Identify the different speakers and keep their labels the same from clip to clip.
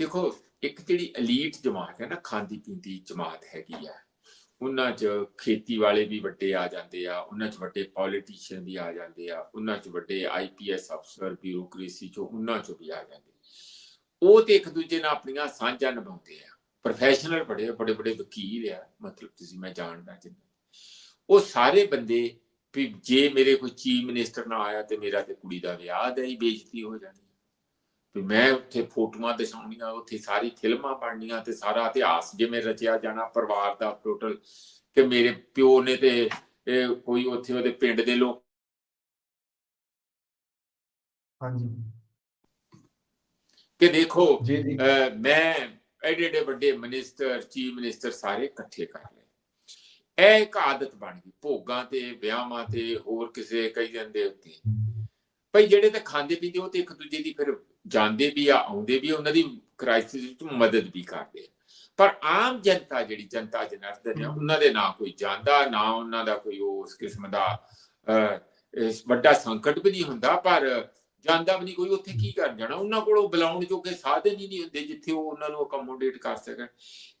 Speaker 1: ਦੇਖੋ, ਇੱਕ ਜਿਹੜੀ ਐਲੀਟ ਜਮਾਤ ਹੈ ਨਾ, ਖਾਂਦੀ ਪੀਂਦੀ ਜਮਾਤ ਹੈਗੀ ਆ। ਉਹਨਾਂ 'ਚ ਖੇਤੀ ਵਾਲੇ ਵੀ ਵੱਡੇ ਆ ਜਾਂਦੇ ਆ, ਉਹਨਾਂ 'ਚ ਵੱਡੇ ਪੋਲੀਟੀਸ਼ੀਅਨ ਵੀ ਆ ਜਾਂਦੇ ਆ, ਉਹਨਾਂ 'ਚ ਵੱਡੇ ਆਈਪੀਐਸ ਅਫਸਰ ਬਿਊਰੋਕ੍ਰੇਸੀ 'ਚੋਂ ਉਹਨਾਂ 'ਚੋਂ ਵੀ ਆ ਜਾਂਦੇ। ਉਹ ਤੇ ਇੱਕ ਦੂਜੇ ਨਾਲ ਆਪਣੀਆਂ ਸਾਂਝਾਂ ਨਿਭਾਉਂਦੇ ਆ। ਪ੍ਰੋਫੈਸ਼ਨਲ ਬੜੇ ਬੜੇ ਬੜੇ ਵਕੀਲ ਆ, ਮਤਲਬ ਤੁਸੀਂ ਮੈਂ ਜਾਣਦਾ ਜਿੰਨਾ। ਉਹ ਸਾਰੇ ਬੰਦੇ ਵੀ ਜੇ ਮੇਰੇ ਕੋਈ ਚੀਫ ਮਿਨਿਸਟਰ ਨਾ ਆਇਆ ਤੇ ਮੇਰਾ ਤੇ ਕੁੜੀ ਦਾ ਵਿਆਹ ਦਾ ਹੀ ਬੇਇੱਜ਼ਤੀ ਹੋ ਜਾਣੀ। ਵੀ ਮੈਂ ਉੱਥੇ ਫੋਟੋਆਂ ਦਿਖਾਉਣੀਆਂ ਉੱਥੇ ਸਾਰੀ ਫਿਲਮਾਂ ਬਣਨੀਆਂ ਤੇ ਸਾਰਾ ਇਤਿਹਾਸ ਜਿਵੇਂ ਰਚਿਆ ਜਾਣਾ ਪਰਿਵਾਰ ਦਾ ਟੋਟਲ ਕਿ ਮੇਰੇ ਪਿਓ ਨੇ ਤੇ ਕੋਈ ਉੱਥੇ ਉਹਦੇ ਪਿੰਡ ਦੇ ਲੋਕ
Speaker 2: ਹਾਂਜੀ।
Speaker 1: ਕਿ ਦੇਖੋ ਮੈਂ ਐਡੇ ਐਡੇ ਵੱਡੇ ਮਿਨਿਸਟਰ ਚੀਫ ਮਿਨਿਸਟਰ ਸਾਰੇ ਇਕੱਠੇ ਕਰ ਲਏ। ਇਹ ਇੱਕ ਆਦਤ ਬਣ ਗਈ ਭੋਗਾਂ ਤੇ ਵਿਆਹਾਂ ਤੇ ਹੋਰ ਕਿਸੇ ਕਈ ਜਾਂਦੇ ਉੱਤੇ। ਭਈ ਜਿਹੜੇ ਤੇ ਖਾਂਦੇ ਪੀਂਦੇ ਉਹ ਤੇ ਇੱਕ ਦੂਜੇ ਦੀ ਫਿਰ ਜਾਂਦੇ ਵੀ ਆ, ਆਉਂਦੇ ਵੀ ਉਹਨਾਂ ਦੀ ਕ੍ਰਾਈਸਿਸ ਵਿੱਚ ਮਦਦ ਵੀ ਕਰਦੇ ਪਰ ਆਮ ਜਨਤਾ ਜਿਹੜੀ ਜਨਤਾ ਜਨਾਰਦਨ ਆ ਉਹਨਾਂ ਦੇ ਨਾ ਕੋਈ ਜਾਂਦਾ, ਨਾ ਉਹਨਾਂ ਦਾ ਕੋਈ ਉਸ ਕਿਸਮ ਦਾ ਵੱਡਾ ਸੰਕਟ ਵੀ ਨਹੀਂ ਹੁੰਦਾ, ਪਰ ਜਾਂਦਾ ਵੀ ਨਹੀਂ ਕੋਈ ਉੱਥੇ ਕੀ ਕਰਨ ਜਾਣਾ? ਉਹਨਾਂ ਕੋਲੋਂ ਬੁਲਾਉਣ ਜੋਗੇ ਸਾਧਨ ਹੀ ਨਹੀਂ ਹੁੰਦੇ ਜਿੱਥੇ ਉਹ ਉਹਨਾਂ ਨੂੰ ਅਕਮੋਡੇਟ ਕਰ ਸਕਣ।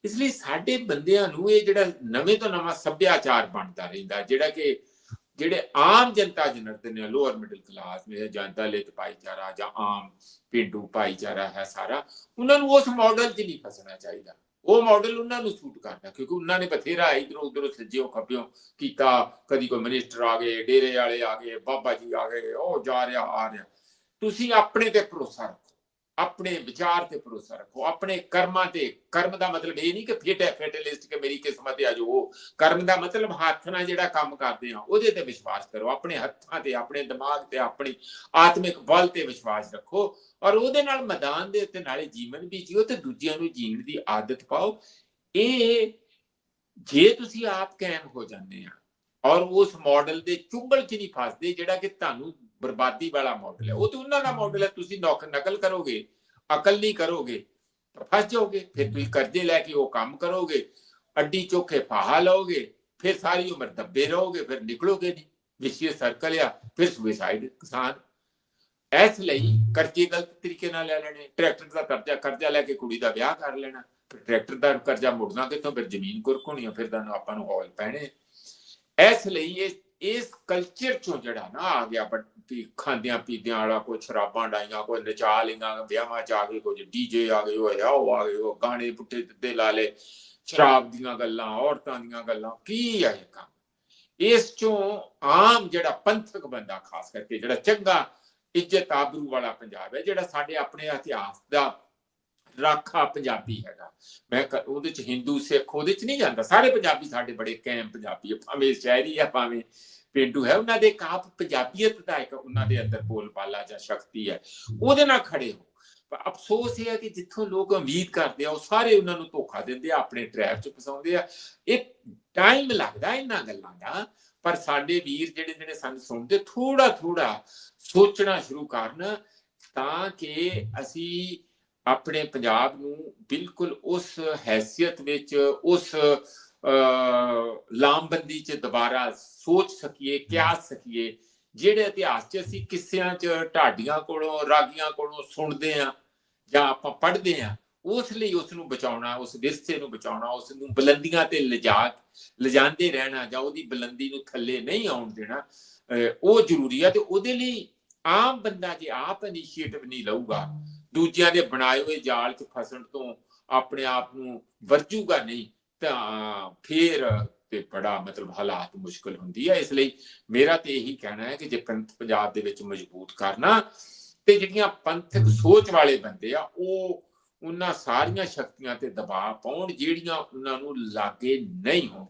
Speaker 1: ਇਸ ਲਈ ਸਾਡੇ ਬੰਦਿਆਂ ਨੂੰ ਇਹ ਜਿਹੜਾ ਨਵੇਂ ਤੋਂ ਨਵਾਂ ਸੱਭਿਆਚਾਰ ਬਣਦਾ ਰਹਿੰਦਾ, ਜਿਹੜਾ ਕਿ ਜਿਹੜੇ ਆਮ ਜਨਤਾ ਜਨਰਦਨ ਨੇ ਲੋਅਰ ਮਿਡਲ ਕਲਾਸ ਨੇ ਜਨਤਾ ਲਿਤ ਭਾਈਚਾਰਾ, ਜਾਂ ਆਮ ਪਿੰਡੂ ਭਾਈਚਾਰਾ ਹੈ ਸਾਰਾ, ਉਹਨਾਂ ਨੂੰ ਉਸ ਮਾਡਲ 'ਚ ਨਹੀਂ ਫਸਣਾ ਚਾਹੀਦਾ। ਉਹ ਮਾਡਲ ਉਹਨਾਂ ਨੂੰ ਸੂਟ ਕਰਦਾ, ਕਿਉਂਕਿ ਉਹਨਾਂ ਨੇ ਬਥੇਰਾ ਇਧਰੋਂ ਉਧਰੋਂ ਸੱਜਿਓ ਖੱਬਿਓ ਕੀਤਾ, ਕਦੀ ਕੋਈ ਮਿਨਿਸਟਰ ਆ ਗਏ, ਡੇਰੇ ਵਾਲੇ ਆ ਗਏ, ਬਾਬਾ ਜੀ ਆ ਗਏ, ਉਹ ਜਾ ਰਿਹਾ, ਆ ਰਿਹਾ। ਤੁਸੀਂ ਆਪਣੇ ਤੇ ਭਰੋਸਾ ਰੱਖੋ। ਆਪਣੇ ਵਿਚਾਰ ਤੇ ਭਰੋਸਾ ਰੱਖੋ, ਆਪਣੇ ਕਰਮਾਂ ਤੇ, ਕਰਮ ਦਾ ਮਤਲਬ ਇਹ ਨਹੀਂ ਕਿ ਫੇਟ ਹੈ, ਫੇਟਲਿਸਟ ਕਿ ਮੇਰੀ ਕਿਸਮਤ ਆ ਜੋ ਕਰਮ ਦਾ ਮਤਲਬ ਹੱਥ ਨਾਲ ਜਿਹੜਾ ਕੰਮ ਕਰਦੇ ਆ, ਉਹਦੇ ਤੇ ਵਿਸ਼ਵਾਸ ਕਰੋ, ਆਪਣੇ ਹੱਥਾਂ ਤੇ, ਆਪਣੇ ਦਿਮਾਗ ਤੇ, ਆਪਣੀ ਆਤਮਿਕ ਬਲ ਤੇ ਵਿਸ਼ਵਾਸ ਰੱਖੋ। ਔਰ ਉਹਦੇ ਨਾਲ ਮੈਦਾਨ ਦੇ ਉੱਤੇ ਨਾਲੇ ਜੀਵਨ ਵੀ ਜੀਓ ਤੇ ਦੂਜਿਆਂ ਨੂੰ ਜੀਣ ਦੀ ਆਦਤ ਪਾਓ। ਇਹ ਜੇ ਤੁਸੀਂ ਆਪ ਕਾਇਮ ਹੋ ਜਾਂਦੇ ਆ, ਔਰ ਉਸ ਮਾਡਲ ਦੇ ਚੁੰਗਲ 'ਚ ਨਹੀਂ ਫਸਦੇ, ਜਿਹੜਾ ਕਿ ਤੁਹਾਨੂੰ ਬਰਬਾਦੀ ਵਾਲਾ ਮਾਡਲ ਹੈ। ਉਹ ਤਾਂ ਉਹਨਾਂ ਦਾ ਮਾਡਲ ਹੈ ਤੁਸੀਂ ਨੌਕ ਨਕਲ ਕਰੋਗੇ ਅਕਲ ਨਹੀਂ ਕਰੋਗੇ ਤਾਂ ਫਸ ਜਾਓਗੇ। ਫਿਰ ਤੁਸੀਂ ਕਰਜ਼ੇ ਲੈ ਕੇ ਉਹ ਕੰਮ ਕਰੋਗੇ ਅੱਡੀ ਚੋਖੇ ਫਾਹਾ ਲਓਗੇ ਫਿਰ ਸਾਰੀ ਉਮਰ ਦੱਬੇ ਰਹੋਗੇ ਫਿਰ ਨਿਕਲੋਗੇ ਨਹੀਂ। ਵਿਸ਼ੇ ਸਰਕਲ ਆ ਫਿਰ ਸੁਸਾਈਡ ਕਿਸਾਨ। ਇਸ ਲਈ ਕਰਜ਼ੇ ਗਲਤ ਤਰੀਕੇ ਨਾਲ ਲੈ ਲੈਣੇ ਟਰੈਕਟਰ ਦਾ ਕਰਜ਼ਾ ਕਰਜ਼ਾ ਲੈ ਕੇ ਕੁੜੀ ਦਾ ਵਿਆਹ ਕਰ ਲੈਣਾ ਫਿਰ ਟਰੈਕਟਰ ਦਾ ਕਰਜ਼ਾ ਮੁੜਨਾ ਕਿੱਥੋਂ ਫਿਰ ਜ਼ਮੀਨ ਕੁਰਕੋਣੀ ਆ, ਫਿਰ ਤੁਹਾਨੂੰ ਆਪਾਂ ਨੂੰ ਹੌਲ ਪੈਣੇ। ਇਸ ਲਈ ਇਹ ਇਸ ਕਲਚਰ ਚੋਂ ਜਿਹੜਾ ਨਾ ਆ ਗਿਆ ਬਟ ਖਾਂਦਿਆਂ ਪੀਂਦਿਆਂ ਵਾਲਾ ਕੋਈ ਸ਼ਰਾਬਾਂ ਡਾਈਆਂ, ਕੋਈ ਨਚਾ ਲਈਆਂ, ਵਿਆਹਾਂ ਚ ਆ ਗਏ, ਕੁਝ ਡੀਜੇ ਆ ਗਏ, ਉਹ ਆ ਉਹ ਆ ਗਏ, ਉਹ ਗਾਣੇ ਪੁੱਠੇ ਦਿੱਤੇ ਲਾ ਲੇ ਸ਼ਰਾਬ ਦੀਆਂ ਗੱਲਾਂ, ਔਰਤਾਂ ਦੀਆਂ ਗੱਲਾਂ, ਕੀ ਆ ਇਹ ਕੰਮ? ਇਸ ਚੋਂ ਆਮ ਜਿਹੜਾ ਪੰਥਕ ਬੰਦਾ, ਖਾਸ ਕਰਕੇ ਜਿਹੜਾ ਚੰਗਾ ਇੱਜ਼ਤ ਆਬਰੂ ਵਾਲਾ ਪੰਜਾਬ ਹੈ, ਜਿਹੜਾ ਸਾਡੇ ਆਪਣੇ ਇਤਿਹਾਸ ਦਾ ਰਾਖਾ ਪੰਜਾਬੀ ਹੈਗਾ। ਮੈਂ ਉਹਦੇ ਚ ਹਿੰਦੂ, ਸਿੱਖ, ਉਹਦੇ ਚ ਨਹੀਂ ਜਾਂਦਾ। ਸਾਰੇ ਪੰਜਾਬੀ ਸਾਡੇ ਬੜੇ ਕਾਇਮ ਪੰਜਾਬੀ ਆ। ਭਾਵੇਂ ਸ਼ਾਇਰੀ ਆ, ਭਾਵੇਂ ਪਿੰਡੂ ਹੈ, ਉਹਨਾਂ ਦੇ ਕਾਪ ਪੰਜਾਬੀਅਤ ਦਾ ਇੱਕ ਉਹਨਾਂ ਦੇ ਅੰਦਰ ਬੋਲ ਜਾਂ ਸ਼ਕਤੀ ਹੈ। ਉਹਦੇ ਨਾਲ ਖੜੇ ਹੋ। ਅਫਸੋਸ ਇਹ ਹੈ ਕਿ ਜਿੱਥੋਂ ਲੋਕ ਉਮੀਦ ਕਰਦੇ ਆ, ਉਹ ਸਾਰੇ ਉਹਨਾਂ ਨੂੰ ਧੋਖਾ ਦਿੰਦੇ ਆ, ਆਪਣੇ ਟ੍ਰੈਪ 'ਚ ਫਸਾਉਂਦੇ ਆ। ਇਹ ਟਾਈਮ ਲੱਗਦਾ ਇਹਨਾਂ ਗੱਲਾਂ ਦਾ, ਪਰ ਸਾਡੇ ਵੀਰ ਜਿਹੜੇ ਜਿਹੜੇ ਸਾਨੂੰ ਸੁਣਦੇ ਥੋੜਾ ਥੋੜਾ ਸੋਚਣਾ ਸ਼ੁਰੂ ਕਰਨ ਤਾਂ ਕਿ ਅਸੀਂ ਆਪਣੇ ਪੰਜਾਬ ਨੂੰ ਬਿਲਕੁਲ ਉਸ ਹੈਸੀਅਤ ਵਿੱਚ ਉਸ ਅਹ, ਲਾਮਬੰਦੀ 'ਚ ਦੁਬਾਰਾ ਸੋਚ ਸਕੀਏ ਕਿਆਸ ਸਕੀਏ ਜਿਹੜੇ ਇਤਿਹਾਸ 'ਚ ਅਸੀਂ ਕਿੱਸਿਆਂ 'ਚ ਢਾਡੀਆਂ ਕੋਲੋਂ ਰਾਗੀਆਂ ਕੋਲੋਂ ਸੁਣਦੇ ਆ ਜਾਂ ਆਪਾਂ ਪੜ੍ਹਦੇ ਆ ਉਸ ਲਈ ਉਸ ਨੂੰ ਬਚਾਉਣਾ ਉਸ ਵਿਰਸੇ ਨੂੰ ਬਚਾਉਣਾ ਉਸ ਨੂੰ ਬੁਲੰਦੀਆਂ ਤੇ ਲਿਜਾ ਲਿਜਾਂਦੇ ਰਹਿਣਾ ਜਾਂ ਉਹਦੀ ਬੁਲੰਦੀ ਨੂੰ ਥੱਲੇ ਨਹੀਂ ਆਉਣ ਦੇਣਾ ਅਹ, ਉਹ ਜ਼ਰੂਰੀ ਆ ਤੇ ਉਹਦੇ ਲਈ ਆਮ ਬੰਦਾ ਜੇ ਆਪ ਇਨੀਸ਼ੀਏਟਿਵ ਨਹੀਂ ਲਊਗਾ ਦੂਜਿਆਂ ਦੇ ਬਣਾਏ ਹੋਏ ਜਾਲ 'ਚ ਫਸਣ ਤੋਂ ਆਪਣੇ ਆਪ ਨੂੰ ਵਰਜੂਗਾ ਨਹੀਂ ਤਾਂ ਫੇਰ ਤੇ ਬੜਾ ਮਤਲਬ ਹਾਲਾਤ ਮੁਸ਼ਕਲ ਹੁੰਦੀ ਹੈ ਇਸ ਲਈ ਮੇਰਾ ਤੇ ਇਹੀ ਕਹਿਣਾ ਹੈ ਕਿ ਜੇ ਪੰਥ ਪੰਜਾਬ ਦੇ ਵਿੱਚ ਮਜ਼ਬੂਤ ਕਰਨਾ ਤੇ ਜਿਹੜੀਆਂ ਪੰਥਕ ਸੋਚ ਵਾਲੇ ਬੰਦੇ ਆ ਉਹ ਉਹਨਾਂ ਸਾਰੀਆਂ ਸ਼ਕਤੀਆਂ ਤੇ ਦਬਾਅ ਪਾਉਣ ਜਿਹੜੀਆਂ ਉਹਨਾਂ ਨੂੰ ਲਾਗੇ ਨਹੀਂ ਹੋਣ।